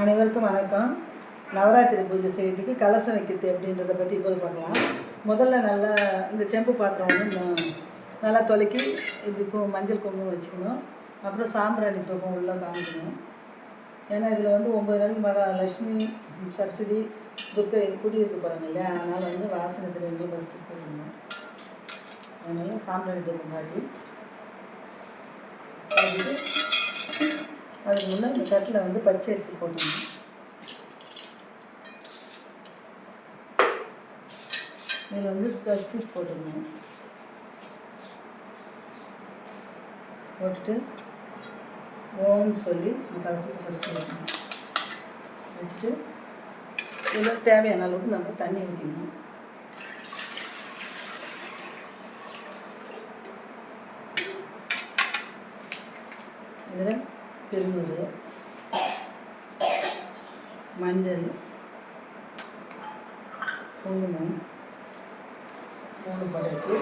அனைவருக்கும் வணக்கம். நவராத்திரி பூஜை செய்யறதுக்கு கலசம் வைக்கிறது எப்படின்றத பற்றி இப்போது பார்க்கலாம். முதல்ல நல்லா இந்த செம்பு பாத்திரம் வந்து நல்லா தொலைக்கி இப்படி கு மஞ்சள் குங்குமம் வச்சுக்கணும். அப்புறம் சாம்பிராணி தூக்கம் உள்ளே காமிக்கணும். ஏன்னா இதில் வந்து ஒம்பது நாளைக்கு மகா லக்ஷ்மி சரஸ்வதி துர்க்கை குடியிருக்க போகிறாங்க இல்லையா? அதனால் வந்து வாசனை திரவியம் ஃபஸ்ட்டு போடணும். அதனால் சாம்பிராணி தூக்கம் காட்டி அதுக்கு முன்னே இந்த தட்டில் வந்து பச்சை அரிசி போட்டுக்கணும். இதில் வந்து ஸ்வஸ்திக் போட்டுக்கணும். போட்டுட்டு ஓம் சொல்லி இந்த கலத்துக்கு ஃபஸ்ட்டு வைக்கணும். வச்சுட்டு இதில் தேவையான அளவுக்கு நம்ம தண்ணி ஊற்றிக்கணும் இதில் திருநூறு மஞ்சள். குங்குமம். மூணு படைச்சு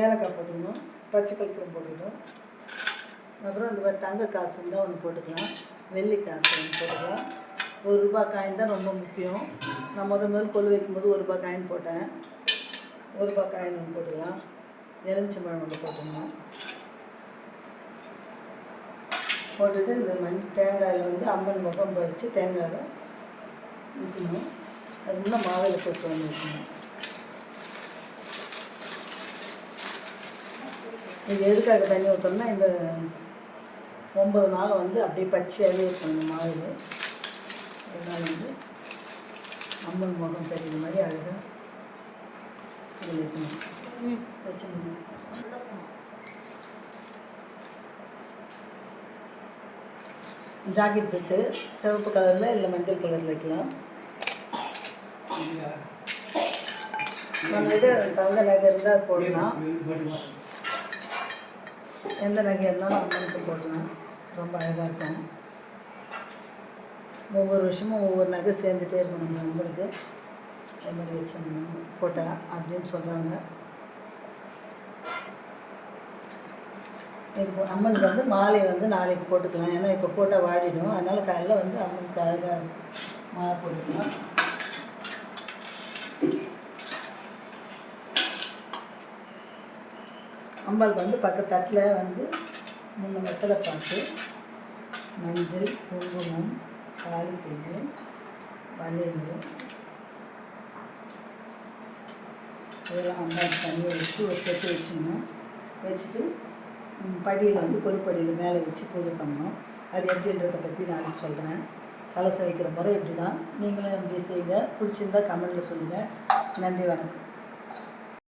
ஏலக்காய் போட்டுக்கணும். பச்சை கற்பூரம் போட்டுக்கணும். அப்புறம் இந்த மாதிரி தங்க காசு இருந்தால் ஒன்று போட்டுக்கலாம். வெள்ளி காசு ஒன்று போட்டுக்கலாம். ஒரு ரூபாய் காயின் தான் ரொம்ப முக்கியம். நான் முதல் முதல் கொள்ளு வைக்கும்போது ஒரு ரூபாய் காயின் போட்டேன். ஒரு ரூபாய் காயின் ஒன்று போட்டுக்கலாம். எலுமிச்சம்பழம் வந்து போட்டுக்கணும் போட்டுட்டு இந்த மண் தேங்காயில் வந்து அம்மன் முகம் வச்சு தேங்காயில் ஊற்றணும் அது இன்னும் மாவில் போட்டு வந்து ஊற்றணும் இது எதுக்காக தண்ணி ஊற்றணும்னா இந்த ஒம்பது நாள் வந்து அப்படியே பச்சையாகவே இருக்கணும் இந்த மாவு அதனால் வந்து அம்மன் முகம் தெரியுற மாதிரி அழகாக இதில் வச்சுக்கணும் ஜாக்கெட் பிட்டு சிவப்பு கலரில் இல்லை மஞ்சள் கலரில் வைக்கலாம். நம்மகிட்ட தங்க நகை இருந்தால் போடலாம். எந்த நகை இருந்தாலும் அம்மனுக்கு போடலாம். ரொம்ப அழகாக இருக்கும். ஒவ்வொரு வருஷமும் ஒவ்வொரு நகை சேர்ந்துட்டே இருக்கணும் நம்மளுக்கு. அம்மனுக்கு அது மாதிரி வச்சோம்னா போட்டா அப்படின்னு சொல்கிறாங்க இது அம்மனுக்கு வந்து மாலை வந்து நாளைக்கு போட்டுக்கலாம். ஏன்னா இப்போ போட்டால் வாடிடும். அதனால் காலையில் வந்து அம்மனுக்கு அழகாக மாலை போட்டுக்கலாம். அம்பாளுக்கு வந்து பக்கத்து தட்டில் வந்து மூணு வெத்தலை பார்த்து மஞ்சள் குங்குமம் காலிப்பூ வளையல் இதெல்லாம் அம்பாளுக்கு தண்ணியை வச்சு ஒரு கட்டி வச்சுக்கணும். வச்சுட்டு படியில் வந்து கொழுப்படியில் மேலே வச்சு பூஜை பண்ணணும். அது எப்படின்றத பற்றி நாளைக்கு சொல்கிறேன் கலசம் வைக்கிற முறை இப்படி தான் நீங்களும் இப்படி செய்யுங்க பிடிச்சிருந்தா கமெண்டில் சொல்லுங்கள் நன்றி வணக்கம்.